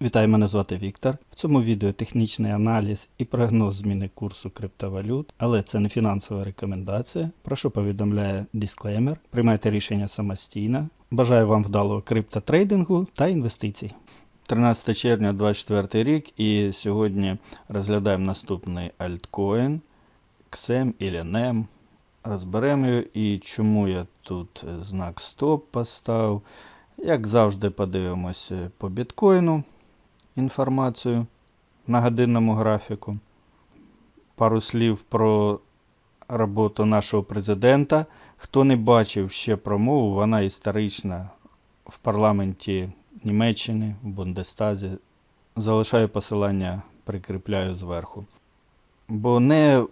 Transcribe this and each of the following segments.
Вітаю, мене звати Віктор. В цьому відео технічний аналіз і прогноз зміни курсу криптовалют, але це не фінансова рекомендація. Прошу повідомляє дисклеймер. Приймайте рішення самостійно. Бажаю вам вдалого криптотрейдингу та інвестицій. 13 червня 2024 рік і сьогодні розглядаємо наступний альткоін XM или NEM. Розберемо його і чому я тут знак стоп поставив. Як завжди, подивимося по біткоїну інформацію на годинному графіку. Пару слів про роботу нашого президента. Хто не бачив ще промову, вона історична в парламенті Німеччини, в Бундестазі. Залишаю посилання, прикріпляю зверху. Бо не е,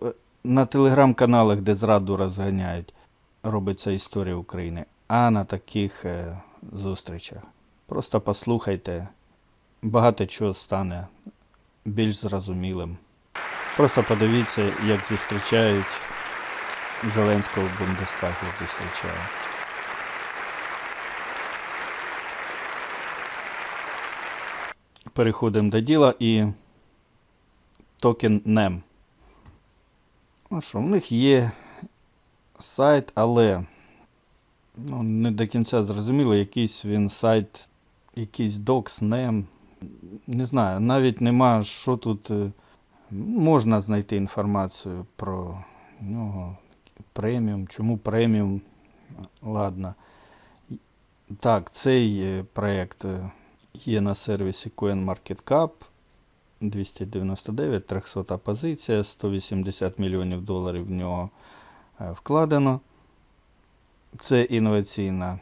на телеграм-каналах, де зраду розганяють, робиться історія України, а на таких е, зустрічах. Просто послухайте, багато чого стане більш зрозумілим. Просто подивіться, як зустрічають Зеленського в Бундестагі зустрічають. Переходимо до діла і токен NEM. Ну що, в них є сайт, але ну, не до кінця зрозуміло, якийсь він сайт, якийсь докс, NEM. Не знаю, навіть нема, що тут е, можна знайти інформацію про нього. Преміум. Чому преміум? Ладно. Так, цей е, проєкт е, є на сервісі CoinMarketCap. 299, 300 позиція, 180 мільйонів доларів в нього вкладено. Це інноваційна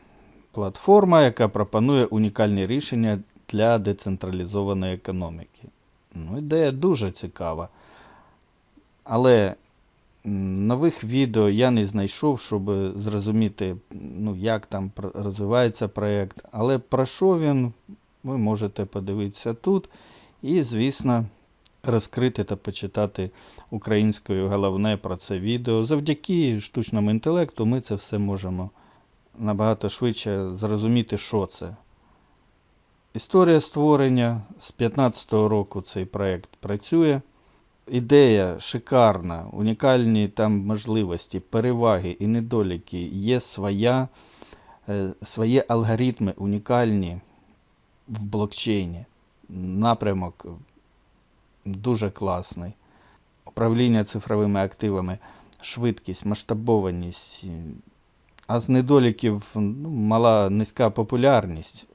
платформа, яка пропонує унікальні рішення для децентралізованої економіки. Ну, ідея дуже цікава. Але нових відео я не знайшов, щоб зрозуміти, ну, як там розвивається проєкт. Але про що він, ви можете подивитися тут. І, звісно, розкрити та почитати українською головне про це відео. Завдяки штучному інтелекту ми це все можемо набагато швидше зрозуміти, що це. Історія створення з 15-го року цей проєкт працює. Ідея шикарна, унікальні там можливості, переваги і недоліки. Є своя, е, свої алгоритми унікальні в блокчейні. Напрямок дуже класний. Управління цифровими активами, швидкість, масштабованість. А з недоліків ну, мала низька популярність.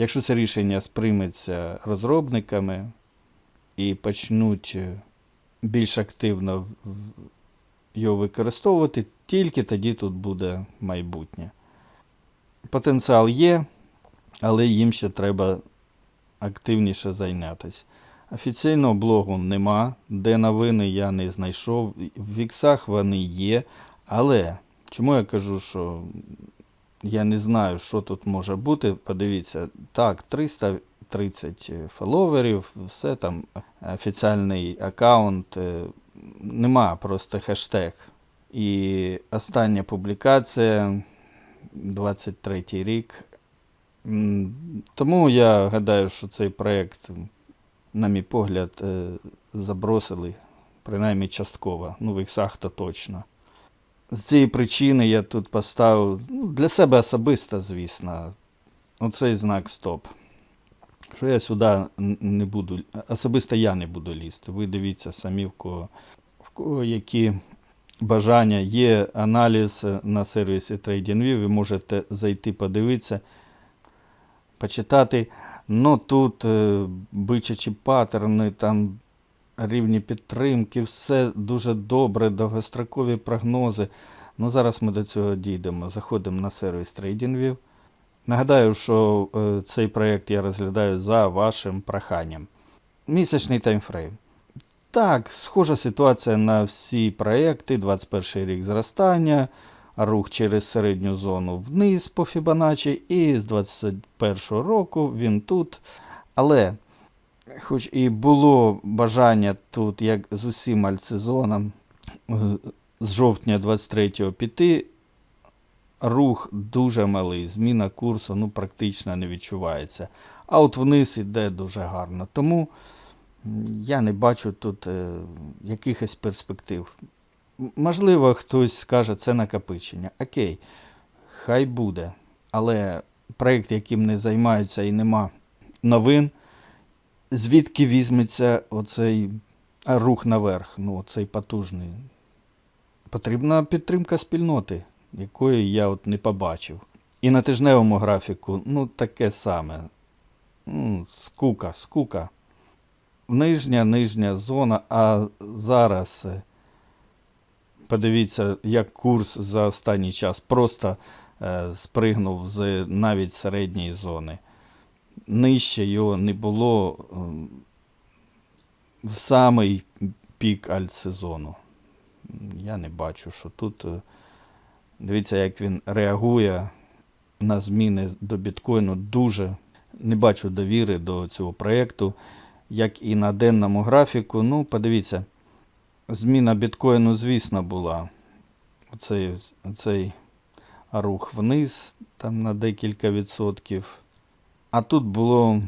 Якщо це рішення сприйметься розробниками і почнуть е, більш активно його використовувати, тільки тоді тут буде майбутнє. Потенціал є, але їм ще треба активніше зайнятися. Офіційного блогу нема, де новини я не знайшов. В віксах вони є. Але чому я кажу, що я не знаю, що тут може бути. Подивіться, так, 330 фоловерів, все там офіціальний аккаунт, е, нема просто хештег. І остання публікація 23 рік. Тому я гадаю, що цей проєкт, на мій погляд, е, забросили, принаймні частково. Ну, в іксах то точно. З цієї причини я тут поставив ну, для себе особисто, звісно, оцей знак стоп. Що я сюди не буду, особисто я не буду лізти. Ви дивіться самі, в кого, в кого які бажання. Є аналіз на сервісі TradingView, ви можете зайти подивитися, почитати. Ну тут е, бичачі паттерни, там рівні підтримки, все дуже добре, довгострокові прогнози. Ну, зараз ми до цього дійдемо. Заходимо на сервіс TradingView. Нагадаю, що е, цей проєкт я розглядаю за вашим проханням. Місячний таймфрейм. Так, схожа ситуація на всі проєкти. 21 рік зростання, рух через середню зону вниз по Фібоначчі, і з 21 року він тут. Але Хоч і було бажання тут, як з усім альтсезоном, е, з жовтня 23-го піти, рух дуже малий, зміна курсу ну, практично не відчувається. а от вниз іде дуже гарно. Тому я не бачу тут е, якихось перспектив. Можливо, хтось скаже, це накопичення. Окей, хай буде. Але проєкт, яким не займаються і нема новин, звідки візьметься оцей рух наверх, ну, цей потужний. Потрібна підтримка спільноти, якої я от не побачив. І на тижневому графіку, ну, таке саме. Ну, скука, скука. Нижня, нижня зона, а зараз е, подивіться, як курс за останній час просто е, спригнув з навіть середньої зони. Нижче його не було ем, в самий пік альтсезону. Я не бачу, що тут. е, Дивіться, як він реагує на зміни до біткоїну. Дуже не бачу довіри до цього проєкту, як і на денному графіку. Ну, подивіться, зміна біткоїну, звісно, була. Оцей, оцей рух вниз там на декілька відсотків. А тут було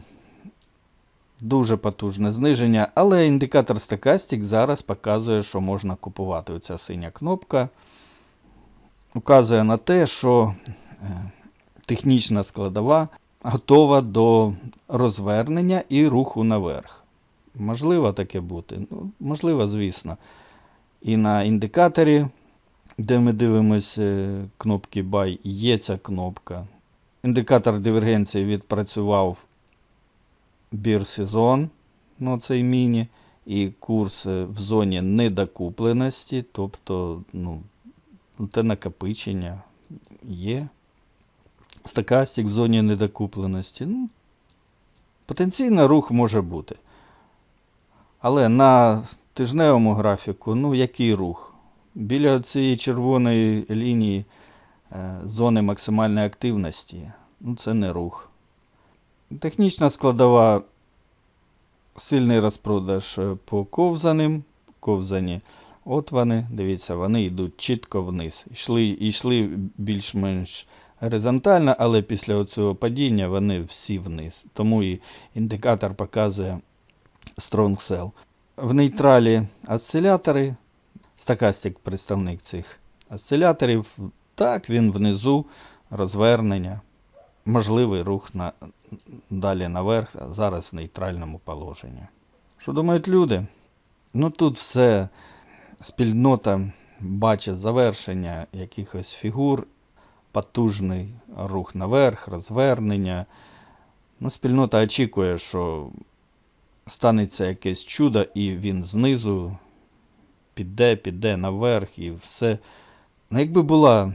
дуже потужне зниження, але індикатор Stochastic зараз показує, що можна купувати. Оця синя кнопка указує на те, що е, технічна складова готова до розвернення і руху наверх. Можливо таке бути? Ну, можливо, звісно. І на індикаторі, де ми дивимося е, кнопки Buy, є ця кнопка. Індикатор дивергенції відпрацював бір сезон, ну цей міні, і курс е, в зоні недокупленості, тобто ну, те накопичення є. Стокастик в зоні недокупленості. Ну, потенційно рух може бути. Але на тижневому графіку, ну який рух? Біля цієї червоної лінії зони максимальної активності, ну це не рух. Технічна складова сильний розпродаж е, по ковзаним. Ковзані. От вони, дивіться, вони йдуть чітко вниз. Йшли, йшли більш-менш горизонтально, але після цього падіння вони всі вниз. Тому і індикатор показує strong sell. В нейтралі осцилятори. Стокастик представник цих осциляторів. Так, він внизу, розвернення. Можливий рух на, далі наверх, а зараз в нейтральному положенні. Що думають люди? Ну тут все спільнота бачить завершення якихось фігур, потужний рух наверх, розвернення. Ну, спільнота очікує, що станеться якесь чудо, і він знизу піде, піде наверх і все. Ну, якби була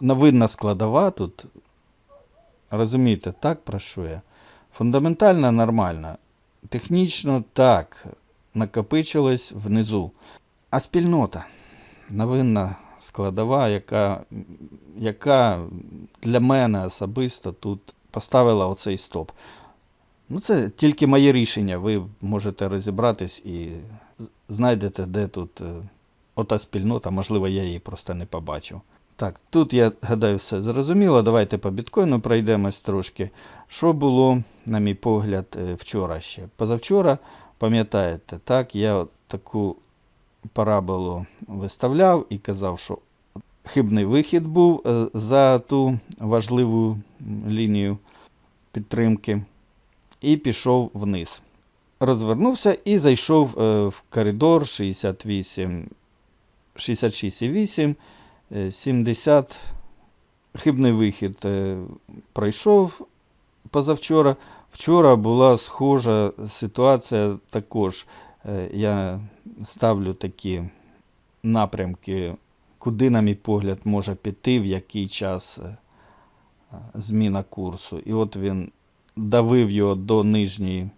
новинна складова тут, розумієте, так про що я? Фундаментально нормально. Технічно так, накопичилось внизу. А спільнота новинна складова, яка, яка для мене особисто тут поставила оцей стоп. Ну, це тільки моє рішення. Ви можете розібратись і знайдете, де тут е, ота спільнота. Можливо, я її просто не побачив. Так, тут я гадаю, все зрозуміло. Давайте по біткоїну пройдемось трошки. Що було, на мій погляд, е, вчора ще? Позавчора, пам'ятаєте, так, я таку параболу виставляв і казав, що хибний вихід був е, за ту важливу лінію підтримки і пішов вниз. Розвернувся і зайшов е, в коридор 68, 66,8, е, 70. Хибний вихід е, пройшов позавчора. Вчора була схожа ситуація також. Е, Я ставлю такі напрямки, куди, на мій погляд, може піти, в який час е, зміна курсу. І от він давив його до нижньої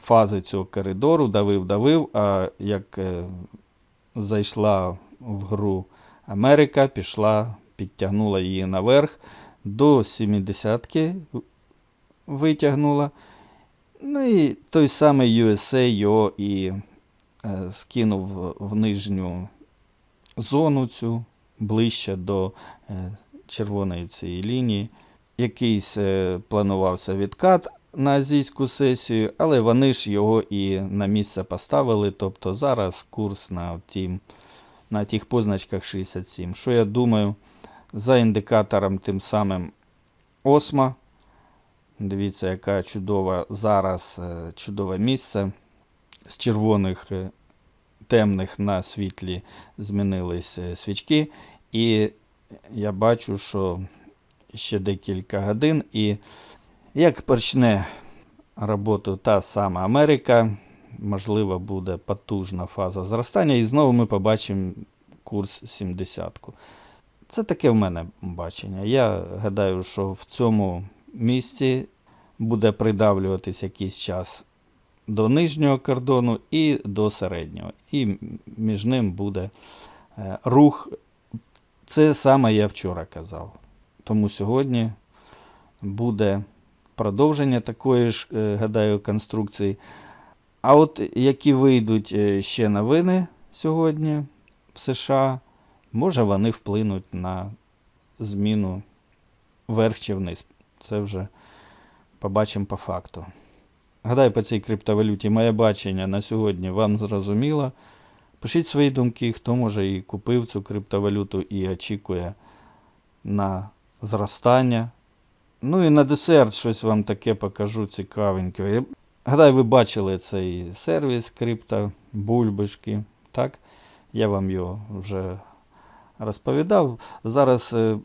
фази цього коридору, давив, давив, а як е, зайшла в гру Америка, пішла, підтягнула її наверх до 70-ки витягнула. Ну і той самий USA його і е, скинув в- нижню зону цю, ближче до е, червоної цієї лінії. Якийсь е, планувався відкат, на азійську сесію, але вони ж його і на місце поставили. Тобто зараз курс на, тім, на тих позначках 67. Що я думаю, за індикатором тим самим Осма. Дивіться, яка чудова зараз е, чудове місце. З червоних е, темних на світлі змінились е, свічки. І я бачу, що ще декілька годин. І як почне роботу та сама Америка, можливо, буде потужна фаза зростання, і знову ми побачимо курс 70. Це таке в мене бачення. Я гадаю, що в цьому місці буде придавлюватись якийсь час до нижнього кордону і до середнього. І між ним буде е, рух. Це саме я вчора казав. Тому сьогодні буде продовження такої ж, е, гадаю, конструкції. А от які вийдуть е, ще новини сьогодні в США, може вони вплинуть на зміну вверх чи вниз. Це вже побачимо по факту. Гадаю, по цій криптовалюті моє бачення на сьогодні вам зрозуміло. Пишіть свої думки, хто може і купив цю криптовалюту і очікує на зростання. Ну і на десерт щось вам таке покажу цікавеньке. Гадаю, ви бачили цей сервіс крипто, бульбашки. Так? Я вам його вже розповідав. Зараз е,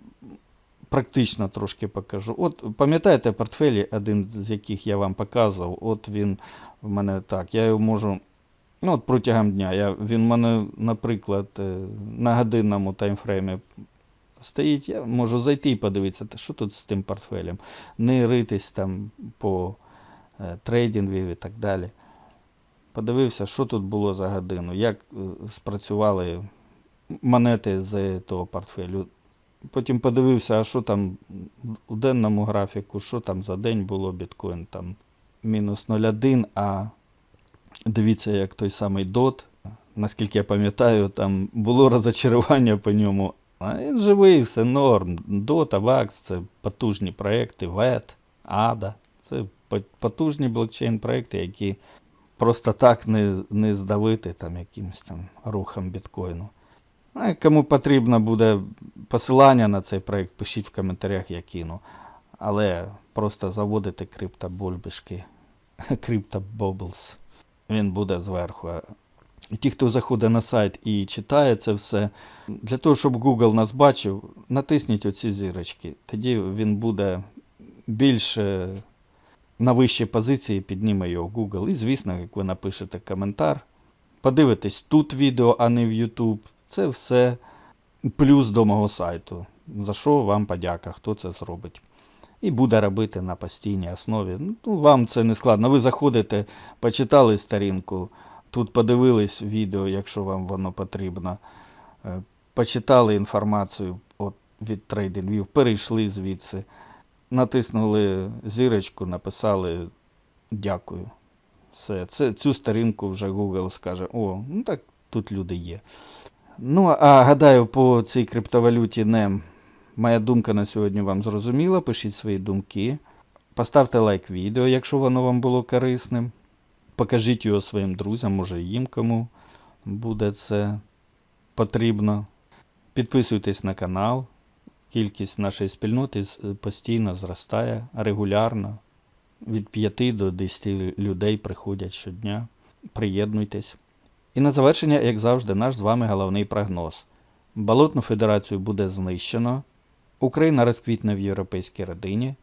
практично трошки покажу. От пам'ятаєте портфелі, один з яких я вам показував, от він в мене так. Я його можу. Ну, от протягом дня. Я, він в мене, наприклад, е, на годинному таймфреймі стоїть. Я можу зайти і подивитися, що тут з тим портфелем. Не ритись там по е, трейдингу і так далі. Подивився, що тут було за годину, як е, спрацювали монети з того портфелю. Потім подивився, а що там у денному графіку, що там за день було біткоін там мінус 0,1, а дивіться, як той самий DOT, наскільки я пам'ятаю, там було розочарування по ньому. А він живий, все норм. DOT, AVAX – це потужні проекти, VET, ADA. Це потужні блокчейн-проекти, які просто так не, не здавити там якимось там рухом біткоїну. А кому потрібно буде посилання на цей проект, пишіть в коментарях, я кину. Але просто заводите криптобульбишки, CryptoBubbles. Він буде зверху. Ті, хто заходить на сайт і читає це все, для того, щоб Google нас бачив, натисніть оці зірочки. Тоді він буде більш на вищій позиції, підніме його Google. І, звісно, як ви напишете коментар, подивитесь тут відео, а не в YouTube. Це все плюс до мого сайту. За що вам подяка, хто це зробить. І буде робити на постійній основі. Ну, вам це не складно. Ви заходите, почитали сторінку, тут подивились відео, якщо вам воно потрібно. Е, Почитали інформацію від TradingView, перейшли звідси, натиснули зірочку, написали дякую. Все. Це, цю сторінку вже Google скаже: о, ну так тут люди є. Ну, а гадаю, по цій криптовалюті NEM моя думка на сьогодні вам зрозуміла. Пишіть свої думки. Поставте лайк відео, якщо воно вам було корисним. Покажіть його своїм друзям, може їм кому буде це потрібно. Підписуйтесь на канал. Кількість нашої спільноти постійно зростає регулярно. Від 5 до 10 людей приходять щодня. Приєднуйтесь. І на завершення, як завжди, наш з вами головний прогноз. Болотну федерацію буде знищено. Україна розквітне в європейській родині.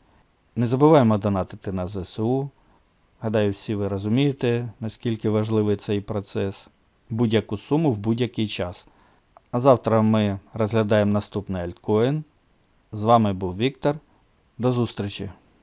Не забуваємо донатити на ЗСУ. Гадаю, всі ви розумієте, наскільки важливий цей процес. Будь-яку суму в будь-який час. А завтра ми розглядаємо наступний альткоін. З вами був Віктор. До зустрічі!